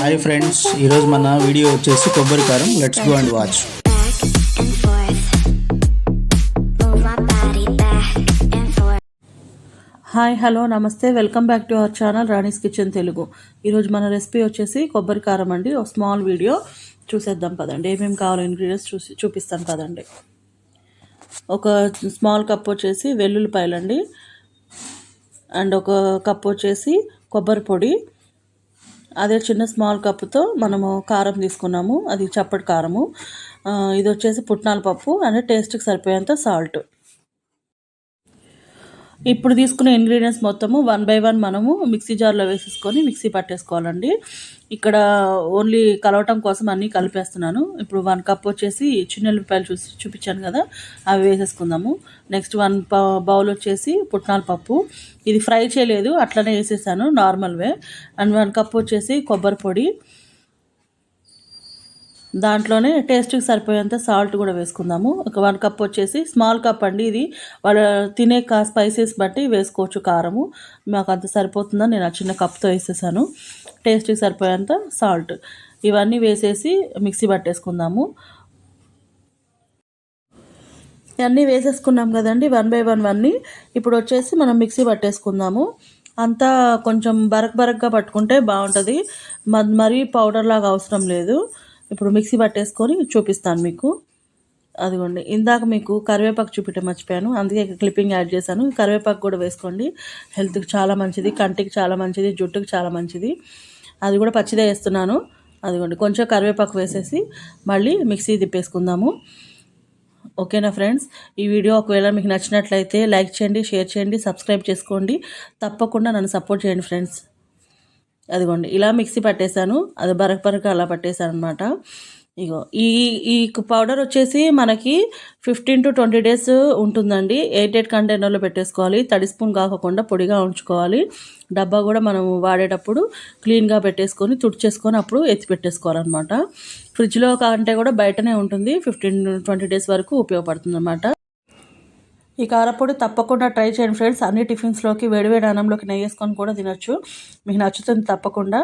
Hi friends ఈరోజు మన video వచ్చేసి కొబ్బరి కారం. Let's go and watch hi hello నమస్తే welcome back to our channel Rani's kitchen Telugu ఈరోజు మన రెసిపీ వచ్చేసి కొబ్బరి కారం అండి. ఒక స్మాల్ వీడియో చూసేద్దాం పదండి. ఏమేమి కావాలో ఇంగ్రీడియంట్స్ చూసి చూపిస్తాను పదండి. ఒక స్మాల్ కప్ వచ్చేసి వెల్లుల్లిపాయలండి. అండ్ ఒక కప్ వచ్చేసి కొబ్బరి పొడి. అదే చిన్న స్మాల్ కప్పుతో మనము కారం తీసుకున్నాము. అది చప్పటి కారము. ఇది వచ్చేసి పుట్నాల పప్పు. అంటే టేస్ట్కి సరిపోయేంత సాల్ట్. ఇప్పుడు తీసుకునే ఇంగ్రీడియంట్స్ మొత్తము వన్ బై వన్ మనము మిక్సీ జార్లో వేసేసుకొని మిక్సీ పట్టేసుకోవాలండి. ఇక్కడ ఓన్లీ కలవటం కోసం అన్నీ కలిపేస్తున్నాను. ఇప్పుడు వన్ కప్ వచ్చేసి చిన్నెల్లిపాయలు చూసి చూపించాను కదా అవి వేసేసుకుందాము. నెక్స్ట్ వన్ బౌల్ వచ్చేసి పుట్నాల పప్పు. ఇది ఫ్రై చేయలేదు అట్లనే వేసేసాను normal way. And one cup వచ్చేసి కొబ్బరి పొడి. దాంట్లోనే టేస్ట్కి సరిపోయేంత సాల్ట్ కూడా వేసుకుందాము. ఒక వన్ కప్ వచ్చేసి స్మాల్ కప్ అండి ఇది. వాళ్ళ తినే కా స్పైసెస్ బట్టి వేసుకోవచ్చు కారము. మాకు అంత సరిపోతుందని నేను ఆ చిన్న కప్తో వేసేసాను. టేస్ట్కి సరిపోయేంత సాల్ట్. ఇవన్నీ వేసేసి మిక్సీ పట్టేసుకుందాము. ఇవన్నీ వేసేసుకున్నాం కదండి వన్ బై వన్ వన్ని. ఇప్పుడు వచ్చేసి మనం మిక్సీ పట్టేసుకుందాము. అంతా కొంచెం బరక్ బరక్గా పట్టుకుంటే బాగుంటుంది. మరీ పౌడర్ లాగా అవసరం లేదు. ఇప్పుడు మిక్సీ పట్టేసుకొని చూపిస్తాను మీకు. అదిగోండి ఇందాక మీకు కరివేపాకు చూపించడం మర్చిపోయాను. అందుకే క్లిప్పింగ్ యాడ్ చేశాను. కరివేపాకు కూడా వేసుకోండి. హెల్త్కి చాలా మంచిది కంటికి చాలా మంచిది జుట్టుకి చాలా మంచిది. అది కూడా పచ్చిదే వేస్తున్నాను. అదిగోండి కొంచెం కరివేపాకు వేసేసి మళ్ళీ మిక్సీ తిప్పేసుకుందాము. ఓకేనా ఫ్రెండ్స్? ఈ వీడియో ఒకవేళ మీకు నచ్చినట్లయితే లైక్ చేయండి షేర్ చేయండి సబ్స్క్రైబ్ చేసుకోండి. తప్పకుండా నన్ను సపోర్ట్ చేయండి ఫ్రెండ్స్. అదిగోండి ఇలా మిక్సీ పట్టేశాను. అది బరక బరక అలా పట్టేశాను అనమాట ఇగో ఈ ఈ పౌడర్ వచ్చేసి మనకి ఫిఫ్టీన్ టు ట్వంటీ డేస్ ఉంటుందండి. ఎయిట్ ఎయిట్ కంటైనర్లో పెట్టేసుకోవాలి. తడి స్పూన్ కాకుండా పొడిగా ఉంచుకోవాలి. డబ్బా కూడా మనం వాడేటప్పుడు క్లీన్గా పెట్టేసుకొని తుడిచేసుకొని అప్పుడు ఎత్తి పెట్టేసుకోవాలన్నమాట. ఫ్రిడ్జ్లో కంటే కూడా బయటనే ఉంటుంది. ఫిఫ్టీన్ ట్వంటీ డేస్ వరకు ఉపయోగపడుతుంది అనమాట ఈ కారపొడి తప్పకుండా ట్రై చేయండి ఫ్రెండ్స్. అన్ని టిఫిన్స్లోకి వేడివేడి అన్నంలోకి నెయ్యి వేసుకొని కూడా తినొచ్చు. మీకు నచ్చుతుంది తప్పకుండా.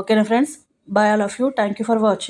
ఓకేనా friends? Bye all of you. Thank you for watching.